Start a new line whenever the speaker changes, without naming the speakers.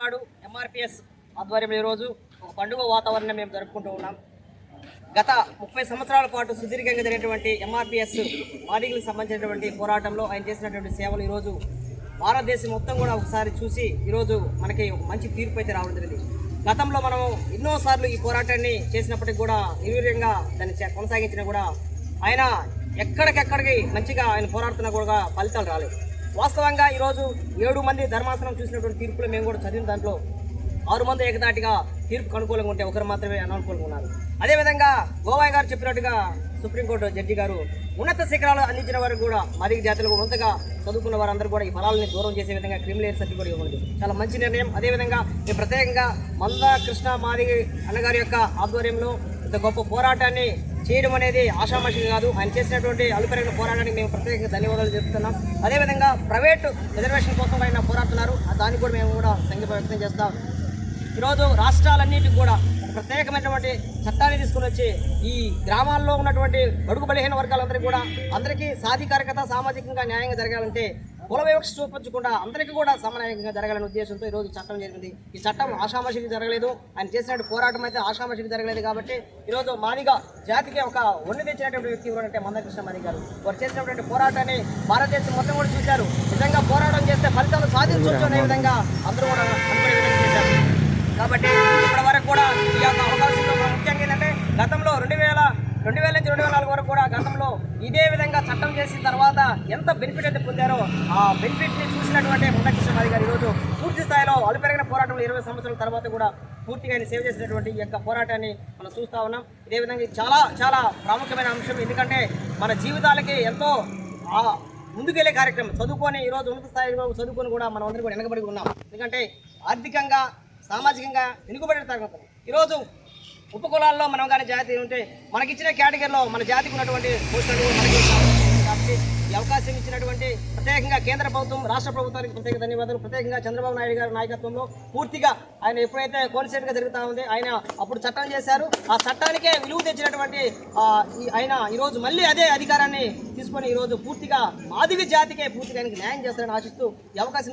నాడు ఎంఆర్పిఎస్ ఆధ్వర్యంలో ఈరోజు ఒక పండుగ వాతావరణం మేము జరుపుకుంటూ ఉన్నాం. గత ముప్పై సంవత్సరాల పాటు సుదీర్ఘంగా జరిగినటువంటి ఎంఆర్పిఎస్ మాదిగలకు సంబంధించినటువంటి పోరాటంలో ఆయన చేసినటువంటి సేవలు ఈరోజు భారతదేశం మొత్తం కూడా ఒకసారి చూసి ఈరోజు మనకి ఒక మంచి తీర్పు అయితే రావడం జరిగింది. గతంలో మనం ఎన్నోసార్లు ఈ పోరాటాన్ని చేసినప్పటికీ కూడా నిర్వీర్యంగా దాన్ని కొనసాగించినా కూడా ఆయన ఎక్కడికెక్కడికి మంచిగా ఆయన పోరాడుతున్నా కూడా ఫలితాలు రాలేదు. వాస్తవంగా ఈరోజు ఏడు మంది ధర్మాసనం చూసినటువంటి తీర్పులు మేము కూడా చదివిన దాంట్లో ఆరు మంది ఏకదాటిగా తీర్పు అనుకూలంగా ఉంటే ఒకరు మాత్రమే అననుకూలంగా ఉన్నారు. అదేవిధంగా గోవాయ్ గారు చెప్పినట్టుగా సుప్రీంకోర్టు జడ్జి గారు ఉన్నత శిఖరాలు అందించిన వారు కూడా మరి జాతులకు ఉన్నతగా చదువుకున్న వారందరూ కూడా ఈ ఫలాలని దూరం చేసే విధంగా క్రిమినల్ సర్టిఫికేట్ ఇవ్వండి చాలా మంచి నిర్ణయం. అదేవిధంగా మేము ప్రత్యేకంగా మంద కృష్ణ మాదిగ అన్నగారి యొక్క ఆధ్వర్యంలో ఇంత గొప్ప పోరాటాన్ని చేయడం అనేది ఆషామాషి కాదు. ఆయన చేసినటువంటి అలుపెరిగిన పోరాటానికి మేము ప్రత్యేకంగా ధన్యవాదాలు చెప్తున్నాం. అదేవిధంగా ప్రైవేటు రిజర్వేషన్ కోసం ఆయన పోరాడుతున్నారు. దానికి కూడా మేము కూడా సంఘీభావం వ్యక్తం చేస్తాం. ఈరోజు రాష్ట్రాలన్నింటికి కూడా ప్రత్యేకమైనటువంటి చట్టాన్ని తీసుకుని వచ్చి ఈ గ్రామాల్లో ఉన్నటువంటి బడుగు బలహీన వర్గాలందరికీ కూడా అందరికీ సాధికారికత సామాజికంగా న్యాయంగా జరగాలంటే కుల వివక్ష చూపించకుండా అందరికీ కూడా సమన్వయంగా జరగాలనే ఉద్దేశంతో ఈరోజు చట్టం జరిగింది. ఈ చట్టం ఆషామాషికి జరగలేదు. ఆయన చేసినట్టు పోరాటం అయితే ఆషామాషికి జరగలేదు కాబట్టి ఈరోజు మాదిగా జాతికి ఒక వన్నె తెచ్చినటువంటి వ్యక్తి ఎవరంటే మందకృష్ణ మాది గారు. వారు చేసినటువంటి పోరాటాన్ని భారతదేశం మొత్తం కూడా చూశారు. నిజంగా పోరాటం చేస్తే ఫలితాలు సాధించవచ్చు అనే విధంగా అందరూ కూడా అనుకునే విధంగా చేశారు. కాబట్టి ఇప్పటి వరకు కూడా గతంలో ఇదే విధంగా చట్టం చేసిన తర్వాత ఎంత బెనిఫిట్ అయితే పొందారో ఆ బెనిఫిట్ని చూసినటువంటి ముందకృష్ణమాది గారు ఈరోజు పూర్తి స్థాయిలో అలుపెరిగిన పోరాటంలో ఇరవై సంవత్సరాల తర్వాత కూడా పూర్తిగా ఆయన సేవ చేసినటువంటి ఈ యొక్క పోరాటాన్ని మనం చూస్తూ ఉన్నాం. ఇదే విధంగా చాలా చాలా ప్రాముఖ్యమైన అంశం. ఎందుకంటే మన జీవితాలకి ఎంతో ముందుకెళ్ళే కార్యక్రమం చదువుకొని ఈరోజు ఉన్నత స్థాయిలో చదువుకొని కూడా మనం అందరూ కూడా వెనకబడి ఉన్నాం. ఎందుకంటే ఆర్థికంగా సామాజికంగా వెనుకబడిన తరగతి ఈరోజు ఉపకులాల్లో మనం కానీ జాతి ఉంటే మనకిచ్చిన కేటగిరీలో మన జాతికి ఉన్నటువంటి పోస్టులు మనకి కాబట్టి ఈ అవకాశం ఇచ్చినటువంటి ప్రత్యేకంగా కేంద్ర ప్రభుత్వం రాష్ట్ర ప్రభుత్వానికి ప్రత్యేక ధన్యవాదాలు. ప్రత్యేకంగా చంద్రబాబు నాయుడు గారి నాయకత్వంలో పూర్తిగా ఆయన ఎప్పుడైతే కోన్సెంట్గా జరుగుతూ ఉంది ఆయన అప్పుడు చట్టం చేశారు. ఆ చట్టానికే విలువ తెచ్చినటువంటి ఈ- ఆయన ఈరోజు మళ్ళీ అదే అధికారాన్ని తీసుకొని ఈరోజు పూర్తిగా మాదివి జాతికే పూర్తిగా ఆయనకి న్యాయం చేస్తారని ఆశిస్తూ ఈ అవకాశం